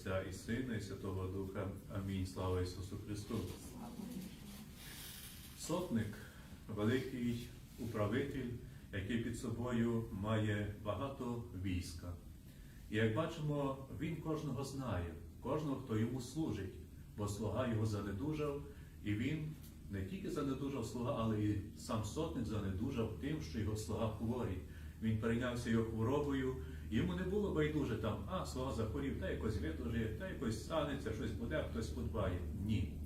Отця і Сина, і Святого Духа. Амінь. Слава Ісусу Христу. Сотник великий управитель, який під собою має багато війська. І як бачимо, він кожного знає, кожного, хто йому служить, бо слуга його занедужав, і він не тільки занедужав слуга, але і сам сотник занедужав тим, що його слуга хворий. Він перейнявся його хворобою, йому не було байдуже там, а слуга захворів, та якось видужає, та якось станеться, щось буде, хтось подбає. Ні.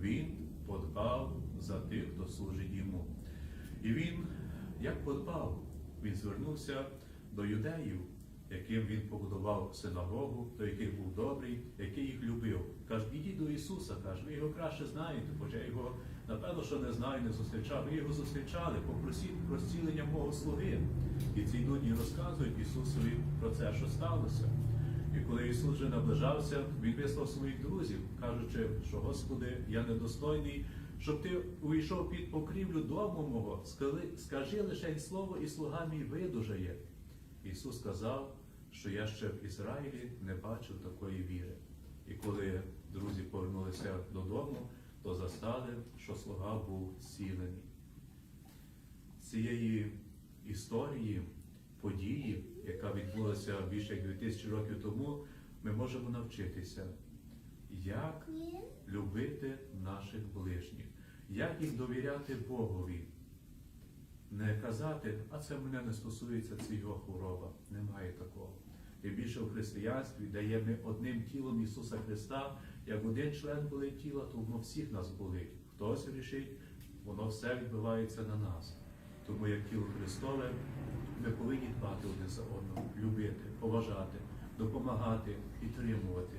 Він подбав за тих, хто служить йому. І він, як подбав, він звернувся до юдеїв, яким він побудував синагогу, до яких був добрий, який їх любив. До Ісуса, каже, ви його краще знаєте, бо я його, напевно, що не знаю, не зустрічав. Ви його зустрічали, попросіть про зцілення мого слуги. І ці людні розказують Ісусові про це, що сталося. І коли Ісус вже наближався, Він вислав своїх друзів, кажучи, що Господи, я недостойний, щоб ти увійшов під покрівлю дому мого, скажи лише слово, і слуга мій видужає. Ісус сказав, що я ще в Ізраїлі не бачив такої віри. І коли друзі повернулися додому, то застали, що слуга був зцілений. Цієї історії, події, яка відбулася більше як 2000 років тому, ми можемо навчитися, як любити наших ближніх, як їм довіряти Богові. Не казати, а це мене не стосується це його хвороба. Немає такого. Тим більше в християнстві, де є ми одним тілом Ісуса Христа, як один член болить тіла, то воно всіх нас болить. Хтось рішить, воно все відбувається на нас. Тому як тіло Христове, ми повинні дбати один за одного, любити, поважати, допомагати, підтримувати,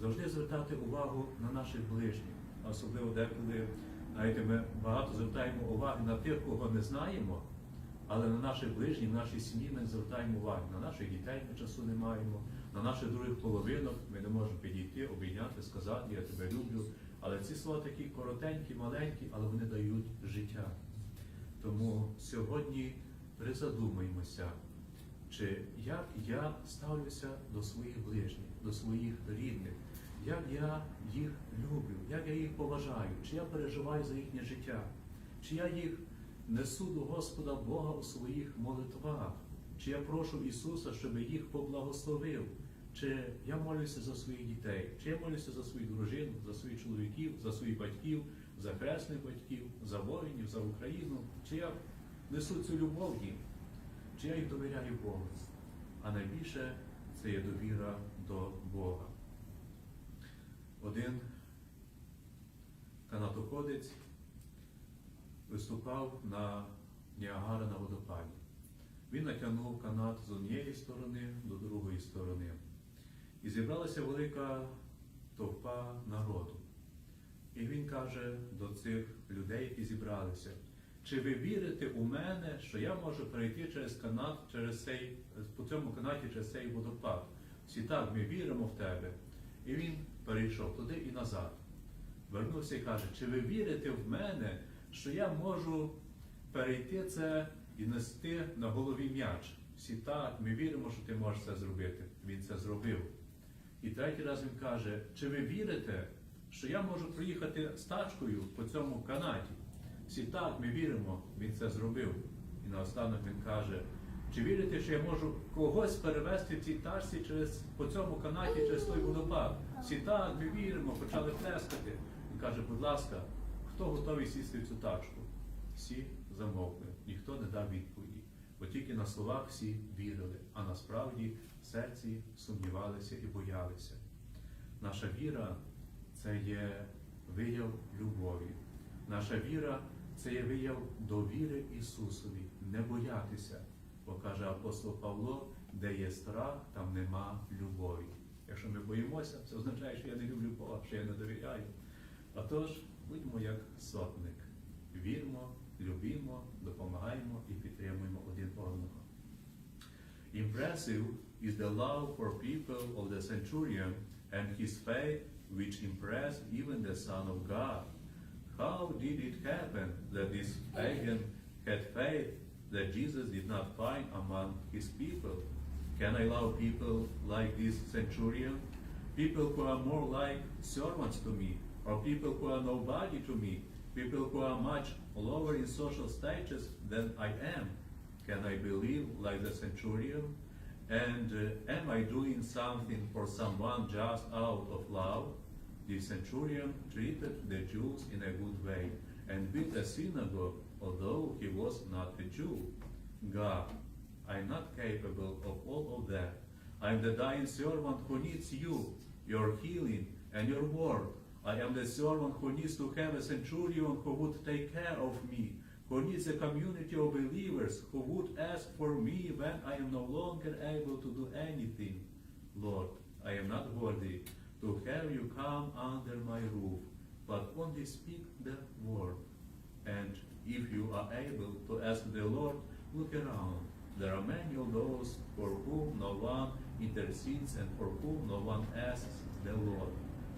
завжди звертати увагу на наших ближніх, особливо деколи. Знаєте, ми багато звертаємо уваги на тих, кого не знаємо, але на наших ближніх, в нашій сім'ї ми звертаємо уваги. На наших дітей ми часу не маємо, на наших других половинок ми не можемо підійти, обійняти, сказати, я тебе люблю. Але ці слова такі коротенькі, маленькі, але вони дають життя. Тому сьогодні призадумаймося, чи як я ставлюся до своїх ближніх, до своїх рідних, як я їх люблю, як я їх поважаю, чи я переживаю за їхнє життя, чи я їх несу до Господа Бога у своїх молитвах, чи я прошу Ісуса, щоб їх поблагословив, чи я молюся за своїх дітей, чи я молюся за свою дружину, за своїх чоловіків, за своїх батьків, за хресних батьків, за воїнів, за Україну, чи я несу цю любов їм, чи я їх довіряю Богу. А найбільше це є довіра до Бога. Один канатоходець виступав на Ніагара на водопаді. Він натягнув канат з однієї сторони до другої сторони. І зібралася велика товпа народу. І він каже до цих людей, які зібралися, чи ви вірите у мене, що я можу перейти через канат, через цей, по цьому канаті через цей водопад? Всі так, ми віримо в тебе. І він перейшов туди і назад. Вернувся і каже, чи ви вірите в мене, що я можу перейти це і нести на голові м'яч? Всі так, ми віримо, що ти можеш це зробити. Він це зробив. І третій раз він каже, чи ви вірите, що я можу проїхати з тачкою по цьому канаті? Всі так, ми віримо, він це зробив. І наостанок він каже, чи вірите, що я можу когось перевезти в цій тачці через, по цьому канаті через той водопад? Всі так, ми віримо, почали плескати. Він каже, будь ласка, хто готовий сісти в цю тачку? Всі замовкли, ніхто не дав відповіді. Бо тільки на словах всі вірили, а насправді в серці сумнівалися і боялися. Наша віра це є вияв любові. Наша віра це є вияв довіри Ісусові, не боятися. Бо каже апостол Павло, де є страх, там нема любові. Якщо ми боїмося, це означає, що я не люблю Бога, що я не довіряю. Отож, будьмо як сотник. Вірмо, любімо, допомагаємо і підтримуємо один одного. Impressive is the love for people of the centurion and his faith which impressed even the Son of God. How did it happen that this pagan had faith that Jesus did not find among his people? Can I love people like this centurion? people who are more like servants to me, or people who are nobody to me, people who are much lower in social status than I am? Can I believe like the centurion? And uh, am I doing something for someone just out of love? The centurion treated the Jews in a good way and built a synagogue, although he was not a Jew. God, I'm not capable of all of that. I'm the dying servant who needs you, your healing, and your word. I am the servant who needs to have a centurion who would take care of me, who needs a community of believers who would ask for me when I am no longer able to do anything. Lord, I am not worthy to have you come under my roof, but only speak the word. And if you are able to ask the Lord, look around. There are many of those for whom no one intercedes and for whom no one asks the Lord.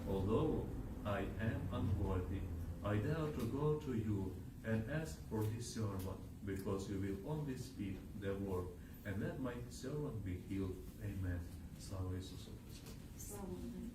Although I am unworthy, I dare to go to you and ask for this servant, because you will only speak the word, and let my servant be healed. Amen. Слава Ісусу Христу. Слава Богу.